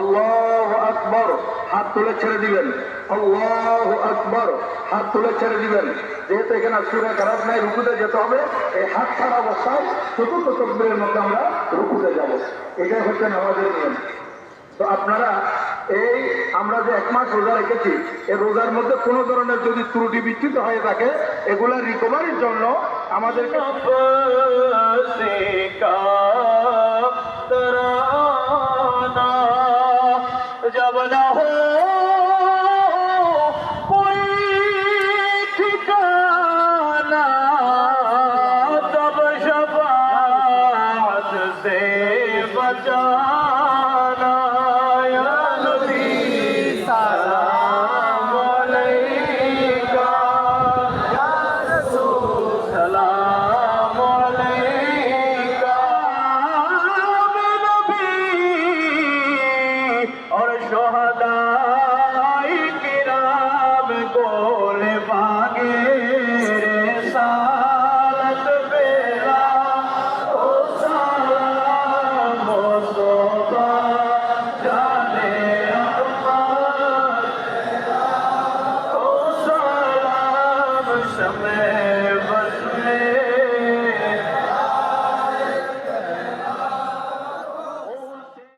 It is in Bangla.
আল্লাহ আকবর। হাত তুলে ছেড়ে দিবেন। আল্লাহ আকবর। হাত তুলে ছেড়ে দিবেন। যেহেতু এখানে সুরে খারাপ নাই, রুকুতে যেতে হবে। এই হাত ছাড়া অবস্থায় চতুর্থ তকবীরের মধ্যে আমরা রুকুতে যাব। এটাই হচ্ছে নামাজের নিয়ম। তো আপনারা এই আমরা যে এক মাস রোজা রেখেছি, এই রোজার মধ্যে কোনো ধরনের যদি ত্রুটি বিচ্যুত হয়ে থাকে, এগুলা রিকভারির জন্য আমাদেরকে जब न हो कोई ठिकाना तब शफात से बचाना সাদাই কিরাম গোল বাগে রে সালাত বেলা। ও সালাম মোস্তফা, জানে আমার ও সালাম সময়